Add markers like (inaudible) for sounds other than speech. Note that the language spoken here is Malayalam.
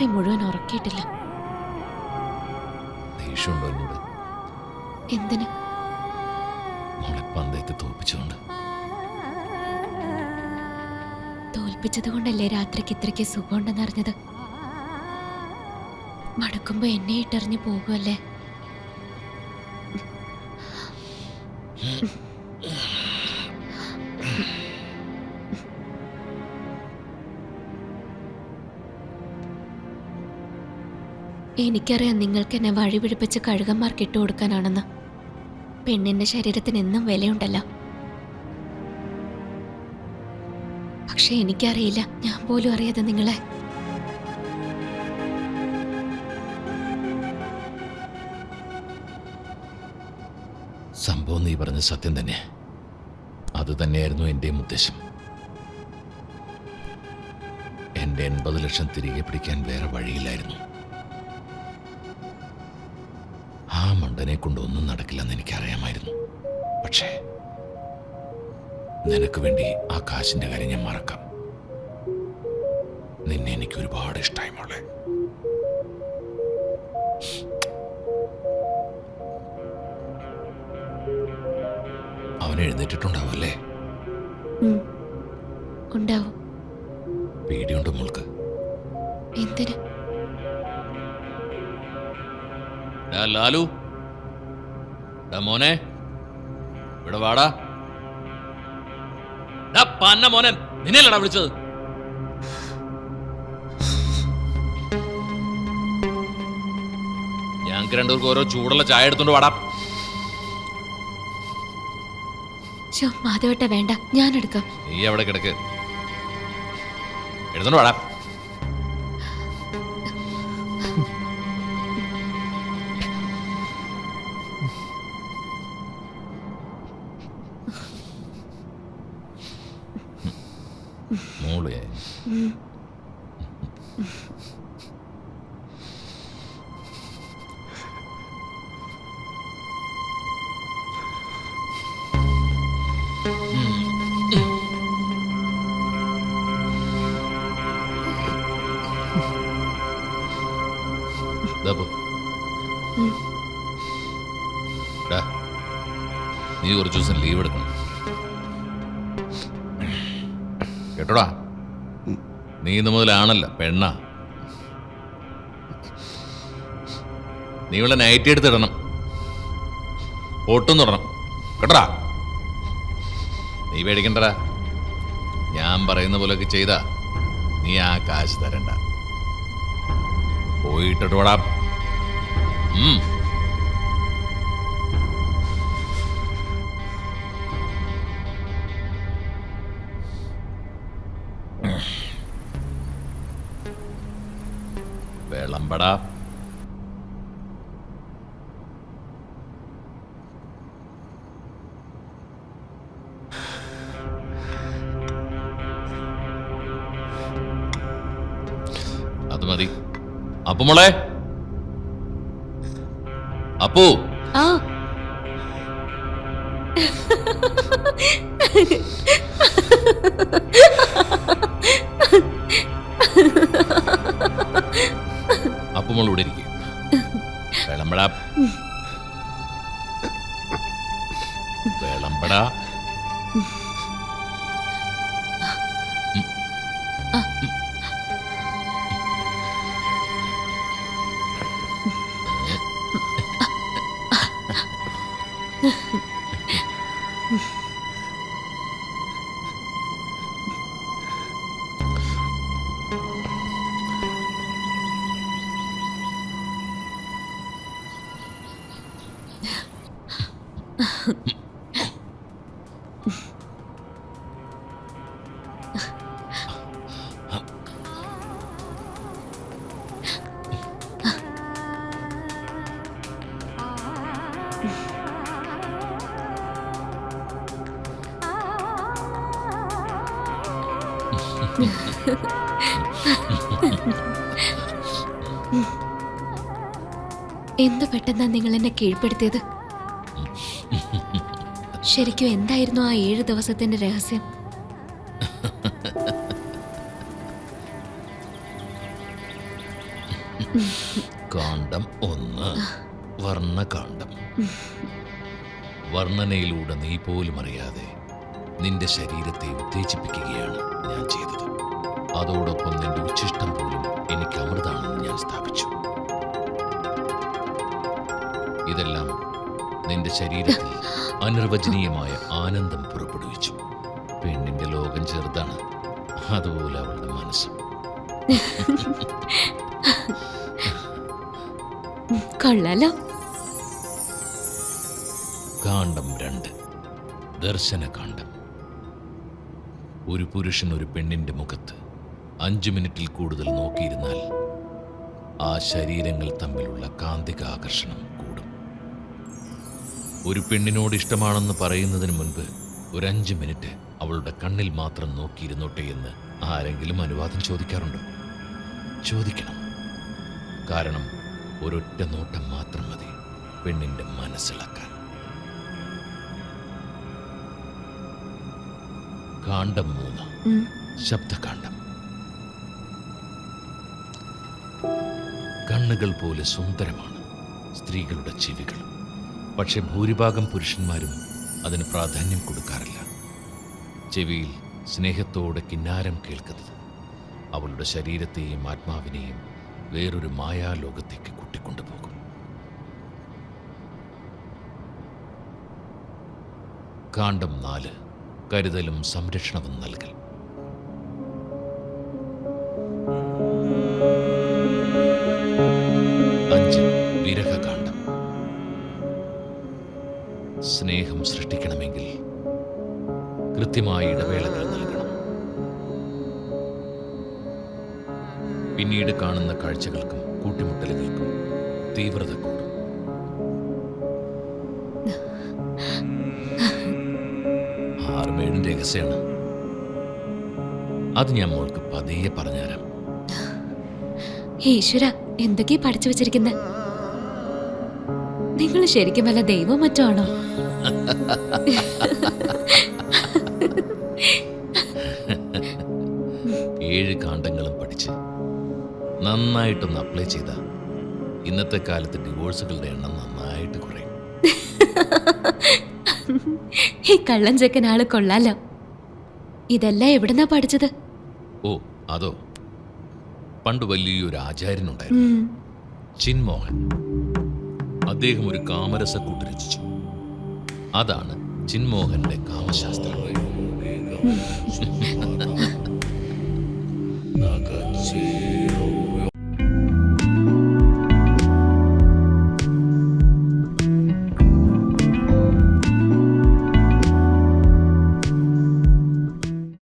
രാത്രി മുഴുവൻ ഉറക്കിയിട്ടില്ല. ദേഷ്യമുണ്ടോ എന്നോട് എന്തിന്? മോളെ പന്തയത്ത് തോൽപ്പിച്ചുകൊണ്ട് തോൽപ്പിച്ചത് കൊണ്ടല്ലേ രാത്രിക്ക് ഇത്രയ്ക്ക് സുഖമുണ്ടെന്നറിഞ്ഞത്? മടക്കുമ്പോ എന്നെ ഇട്ടറിഞ്ഞു പോകുമല്ലേ എനിക്കറിയാം നിങ്ങൾക്ക് എന്നെ വഴി പിടിപ്പിച്ച് കഴുകന്മാർക്ക് ഇട്ടു കൊടുക്കാനാണെന്ന് പെണ്ണിന്റെ ശരീരത്തിന് എന്നും വിലയുണ്ടല്ല. പക്ഷെ എനിക്കറിയില്ല ഞാൻ പോലും അറിയാതെ നിങ്ങളെ. സംഭവം നീ പറഞ്ഞ സത്യം തന്നെ. അത് തന്നെയായിരുന്നു എന്റെയും ഉദ്ദേശം. എന്റെ എൺപത് ലക്ഷം തിരികെ പിടിക്കാൻ വേറെ വഴിയില്ലായിരുന്നു. ആ കൊണ്ടൊന്നും കൊണ്ട് ഒന്നും നടക്കില്ലെന്ന് എനിക്കറിയാമായിരുന്നു. പക്ഷേ നിനക്ക് വേണ്ടി ആ കാശിന്റെ കാര്യം ഞാൻ മറക്കാം. നിന്നെ എനിക്ക് ഒരുപാട് ഇഷ്ടമായി മോളെ. അവൻ എഴുന്നേറ്റിട്ടുണ്ടാവല്ലേ. ഉണ്ടാവും. പേടിയുണ്ട് മോൾക്ക്? എന്തിന്? ലാലു. മോനെ. ഇവിടെ വാടാ. പന്ന മോനെ നിന്നെയല്ലടാ വിളിച്ചത്. ഞങ്ങൾക്ക് രണ്ടുപേർക്ക് ഓരോ ചൂടുള്ള ചായ എടുത്തോണ്ട് വാടാ. മാധവട്ട വേണ്ട ഞാൻ എടുക്കാം നീ അവിടെ കിടക്ക്. എടുത്തോണ്ട് വാടാ. നീ കുറച്ച് ദിവസം ലീവ് എടുക്കണം. കേട്ടോടാ? നീ ഇന്ന് മുതലാണല്ല പെണ്ണാ. നീ ഇവിടെ നൈറ്റി എടുത്തിടണം ഓട്ടും തുടണം കേട്ടോടാ? നീ പേടിക്കണ്ടടാ. ഞാൻ പറയുന്ന പോലെയൊക്കെ ചെയ്താ നീ ആ കാശ് തരണ്ട. പോയിട്ടിട്ട് വാടാ. വിളമ്പടാ. അപ്പു മോളെ. അപ്പു. ആ. അപ്പു മോൾ ഇവിടെ ഇരിക്കും. വിളമ്പടാ. വിളമ്പടാ. എന്ത് പെട്ടെന്നാ നിങ്ങൾ എന്നെ കീഴ്പ്പെടുത്തിയത്? ശരിക്കും എന്തായിരുന്നു ആ ഏഴ് ദിവസത്തിന്റെ രഹസ്യം? വർണകാന്ഡം വർണനയിലൂടെ നീ പോലും അറിയാതെ നിന്റെ ശരീരത്തെ ഉത്തേജിപ്പിക്കുകയാണ് ഞാൻ ചെയ്തത്. അതോടൊപ്പം നിന്റെ ഉച്ഛിഷ്ടം പോലും എനിക്ക് അമൃതാണെന്ന് ഞാൻ സ്ഥാപിച്ചു. ഇതെല്ലാം നിന്റെ ശരീരത്തിൽ അനിർവചനീയമായ ആനന്ദം പുറപ്പെടുവിച്ചു. പെണ്ണിന്റെ ലോകം ചെറുതാണ്. അതുപോലെ അവളുടെ മനസ്സും. കൊള്ളാലോ? കാണ്ഡം രണ്ട്. ദർശനകാന്ഡം ഒരു പുരുഷൻ ഒരു പെണ്ണിന്റെ മുഖത്ത് അഞ്ചു മിനിറ്റിൽ കൂടുതൽ നോക്കിയിരുന്നാൽ ആ ശരീരങ്ങൾ തമ്മിലുള്ള കാന്തിക ആകർഷണം കൂടും. ഒരു പെണ്ണിനോട് ഇഷ്ടമാണെന്ന് പറയുന്നതിന് മുൻപ് ഒരു അഞ്ച് മിനിറ്റ് അവളുടെ കണ്ണിൽ മാത്രം നോക്കിയിരുന്നോട്ടെ എന്ന് ആരെങ്കിലും അനുവാദം ചോദിക്കാറുണ്ടോ? ചോദിക്കണം. കാരണം ഒരൊറ്റ നോട്ടം മാത്രം മതി പെണ്ണിന്റെ മനസ്സിലാക്കാൻ. കാണ്ടം മൂന്ന്. ശബ്ദകാണ്ടം ശബ്ദകാണ്ഡം കണ്ണുകൾ പോലെ സുന്ദരമാണ് സ്ത്രീകളുടെ ചെവികൾ. പക്ഷെ ഭൂരിഭാഗം പുരുഷന്മാരും അതിന് പ്രാധാന്യം കൊടുക്കാറില്ല. ചെവിയിൽ സ്നേഹത്തോടെ കിന്നാരം കേൾക്കുന്നത് അവളുടെ ശരീരത്തെയും ആത്മാവിനെയും വേറൊരു മായാലോകത്തേക്ക് കൂട്ടിക്കൊണ്ടുപോകും കാണ്ഡം നാല് കരുതലും സംരക്ഷണവും നൽകൽ. അഞ്ച് വിരഹകാന്ഡം സ്നേഹം സൃഷ്ടിക്കണമെങ്കിൽ കൃത്യമായ ഇടവേളകൾ നൽകണം. പിന്നീട് കാണുന്ന കാഴ്ചകൾക്കും കൂട്ടിമുട്ടലുകൾക്കും തീവ്രത കൂടും. രഹസ്യാണ്. രഹസ്യമാണ് അത് ഞാൻ മോൾക്ക് പതിയെ പറഞ്ഞുതരാം. ഈശ്വര എന്തൊക്കെയാ പഠിച്ചു വെച്ചിരിക്കുന്നത് നിങ്ങൾ ശരിക്കും വല്ല ദൈവം മറ്റോ ആണോ? ഏഴ് കാണ്ഡങ്ങളും പഠിച്ച് നന്നായിട്ടൊന്ന് അപ്ലൈ ചെയ്ത ഇന്നത്തെ കാലത്ത് ഡിവോഴ്സുകളുടെ എണ്ണം നന്നായിട്ട് കുറയും. ഈ കള്ളൻ ചെക്കൻ ആൾ കൊള്ളാലോ. ഇതെല്ലാം എവിടുന്നാ പഠിച്ചത്? ഓ അതോ. പണ്ട് വലിയൊരു ആചാര്യനുണ്ടായിരുന്നു. ചിൻമോഹൻ. അദ്ദേഹം ഒരു കാമരസക്കൂട്ട് രചിച്ചു. അതാണ് ചിൻമോഹന്റെ കാമശാസ്ത്രം. (laughs) നഗച്ചേരോ